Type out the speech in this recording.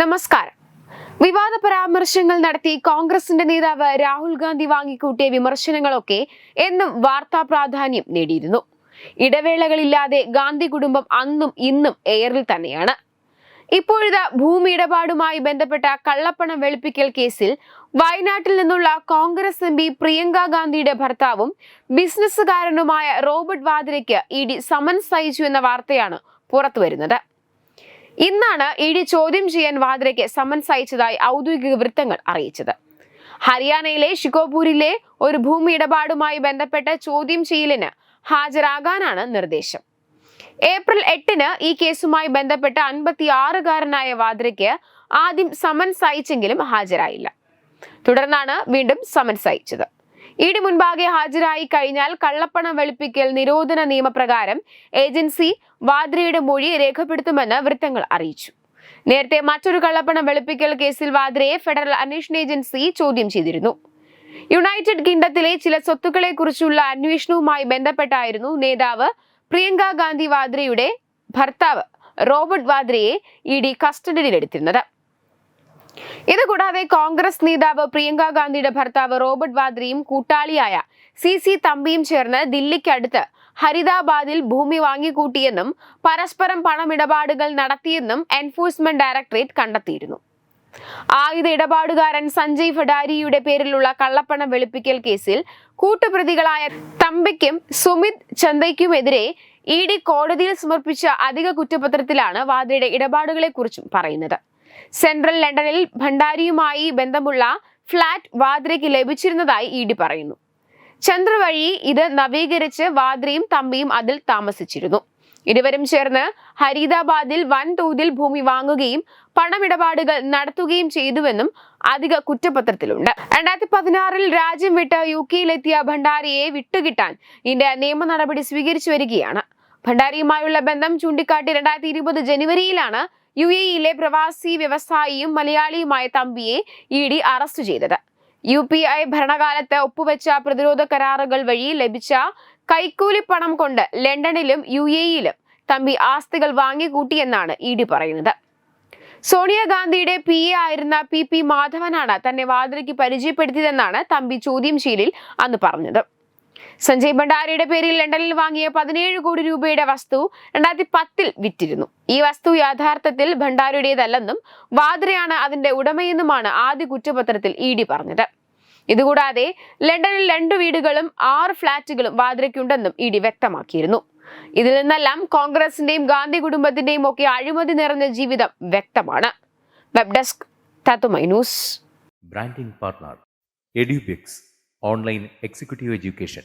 നമസ്കാരം. വിവാദ പരാമർശങ്ങൾ നടത്തി കോൺഗ്രസിന്റെ നേതാവ് രാഹുൽ ഗാന്ധി വാങ്ങിക്കൂട്ടിയ വിമർശനങ്ങളൊക്കെ എന്നും വാർത്താ പ്രാധാന്യം നേടിയിരുന്നു. ഇടവേളകളില്ലാതെ ഗാന്ധി കുടുംബം അന്നും ഇന്നും എയറിൽ തന്നെയാണ്. ഇപ്പോഴത്തെ ഭൂമി ഇടപാടുമായി ബന്ധപ്പെട്ട കള്ളപ്പണം വെളുപ്പിക്കൽ കേസിൽ വയനാട്ടിൽ നിന്നുള്ള കോൺഗ്രസ് എം പി പ്രിയങ്ക ഗാന്ധിയുടെ ഭർത്താവും ബിസിനസ്സുകാരനുമായ റോബർട്ട് വാദ്രയ്ക്ക് ഇ ഡി സമൻസ് അയച്ചു എന്ന വാർത്തയാണ് പുറത്തുവരുന്നത്. ഇന്നാണ് ഇ ഡി ചോദ്യം ചെയ്യാൻ വാദ്രയ്ക്ക് സമൻസ് അയച്ചതായി ഔദ്യോഗിക വൃത്തങ്ങൾ അറിയിച്ചത്. ഹരിയാനയിലെ ഷിക്കോപൂരിലെ ഒരു ഭൂമി ഇടപാടുമായി ബന്ധപ്പെട്ട ചോദ്യം ചെയ്യലിന് ഹാജരാകാനാണ് നിർദ്ദേശം. ഏപ്രിൽ എട്ടിന് ഈ കേസുമായി ബന്ധപ്പെട്ട അൻപത്തിയാറുകാരനായ വാദ്രയ്ക്ക് ആദ്യം സമൻസ് അയച്ചെങ്കിലും ഹാജരായില്ല. തുടർന്നാണ് വീണ്ടും സമൻസ് അയച്ചത്. ഇ ഡി മുൻപാകെ ഹാജരായി കഴിഞ്ഞാൽ കള്ളപ്പണം വെളുപ്പിക്കൽ നിരോധന നിയമപ്രകാരം ഏജൻസി വാദ്രയുടെ മൊഴി രേഖപ്പെടുത്തുമെന്ന് വൃത്തങ്ങൾ അറിയിച്ചു. നേരത്തെ മറ്റൊരു കള്ളപ്പണം വെളുപ്പിക്കൽ കേസിൽ വാദ്രയെ ഫെഡറൽ അന്വേഷണ ഏജൻസി ചോദ്യം ചെയ്തിരുന്നു. യുണൈറ്റഡ് കിങ്ഡത്തിലെ ചില സ്വത്തുക്കളെ കുറിച്ചുള്ള അന്വേഷണവുമായി ബന്ധപ്പെട്ടായിരുന്നു നേതാവ് പ്രിയങ്ക ഗാന്ധി വാദ്രയുടെ ഭർത്താവ് റോബർട്ട് വാദ്രയെ ഇ ഡി കസ്റ്റഡിയിലെടുത്തിരുന്നത്. ഇതുകൂടാതെ കോൺഗ്രസ് നേതാവ് പ്രിയങ്ക ഗാന്ധിയുടെ ഭർത്താവ് റോബർട്ട് വാദ്രയും കൂട്ടാളിയായ സി സി തമ്പിയും ചേർന്ന് ദില്ലിക്കടുത്ത് ഹരിദാബാദിൽ ഭൂമി വാങ്ങിക്കൂട്ടിയെന്നും പരസ്പരം പണമിടപാടുകൾ നടത്തിയെന്നും എൻഫോഴ്സ്മെന്റ് ഡയറക്ടറേറ്റ് കണ്ടെത്തിയിരുന്നു. ആയുധ ഇടപാടുകാരൻ സഞ്ജയ് ഫഡാരിയുടെ പേരിലുള്ള കള്ളപ്പണം വെളുപ്പിക്കൽ കേസിൽ കൂട്ടുപ്രതികളായ തമ്പിക്കും സുമിത് ചന്ദയ്ക്കുമെതിരെ ഇ ഡി കോടതിയിൽ സമർപ്പിച്ച അധിക കുറ്റപത്രത്തിലാണ് വാദ്രയുടെ ഇടപാടുകളെക്കുറിച്ചും പറയുന്നത്. സെൻട്രൽ ലണ്ടനിൽ ഭണ്ഡാരിയുമായി ബന്ധമുള്ള ഫ്ളാറ്റ് വാദ്രയ്ക്ക് ലഭിച്ചിരുന്നതായി ഇ ഡി പറയുന്നു. ചന്ദ്ര വഴി ഇത് നവീകരിച്ച് വാദ്രയും തമ്പിയും അതിൽ താമസിച്ചിരുന്നു. ഇരുവരും ചേർന്ന് ഹരീദാബാദിൽ വൻതോതിൽ ഭൂമി വാങ്ങുകയും പണമിടപാടുകൾ നടത്തുകയും ചെയ്തുവെന്നും അധിക കുറ്റപത്രത്തിലുണ്ട്. രണ്ടായിരത്തി പതിനാറിൽ രാജ്യം വിട്ട് യു കെയിലെത്തിയ ഭണ്ഡാരിയെ വിട്ടുകിട്ടാൻ ഇന്ത്യ നിയമ നടപടി സ്വീകരിച്ചു വരികയാണ്. ഭണ്ഡാരിയുമായുള്ള ബന്ധം ചൂണ്ടിക്കാട്ടി രണ്ടായിരത്തി ഇരുപത് ജനുവരിയിലാണ് യു എയിലെ പ്രവാസി വ്യവസായിയും മലയാളിയുമായ തമ്പിയെ ഇ ഡി അറസ്റ്റ് ചെയ്തത്. യു പി ഐ ഭരണകാലത്ത് ഒപ്പുവെച്ച പ്രതിരോധ കരാറുകൾ വഴി ലഭിച്ച കൈക്കൂലി പണം കൊണ്ട് ലണ്ടനിലും യു എയിലും തമ്പി ആസ്തികൾ വാങ്ങിക്കൂട്ടിയെന്നാണ് ഇ ഡി പറയുന്നത്. സോണിയാഗാന്ധിയുടെ പി എ ആയിരുന്ന പി പി മാധവനാണ് തന്നെ വാദ്രയ്ക്ക് പരിചയപ്പെടുത്തിയതെന്നാണ് തമ്പി ചോദ്യം ചെയ്യലിൽ അന്ന് പറഞ്ഞത്. സഞ്ജയ് ഭണ്ഡാരിയുടെ പേരിൽ ലണ്ടനിൽ വാങ്ങിയ പതിനേഴ് കോടി രൂപയുടെ വസ്തു രണ്ടായിരത്തി പത്തിൽ വിറ്റിരുന്നു. ഈ വസ്തു യാഥാർത്ഥത്തിൽ ഭണ്ഡാരിയുടേതല്ലെന്നും വാദ്രയാണ് അതിന്റെ ഉടമയെന്നുമാണ് ആദ്യ കുറ്റപത്രത്തിൽ ഇ ഡി പറഞ്ഞത്. ഇതുകൂടാതെ ലണ്ടനിൽ രണ്ടു വീടുകളും ആറ് ഫ്ളാറ്റുകളും വാദ്രയ്ക്കുണ്ടെന്നും ഇ ഡി വ്യക്തമാക്കിയിരുന്നു. ഇതിൽ നിന്നെല്ലാം കോൺഗ്രസിന്റെയും ഗാന്ധി കുടുംബത്തിന്റെയും ഒക്കെ അഴിമതി നിറഞ്ഞ ജീവിതം വ്യക്തമാണ്. Web desk branding partner Edubix online executive education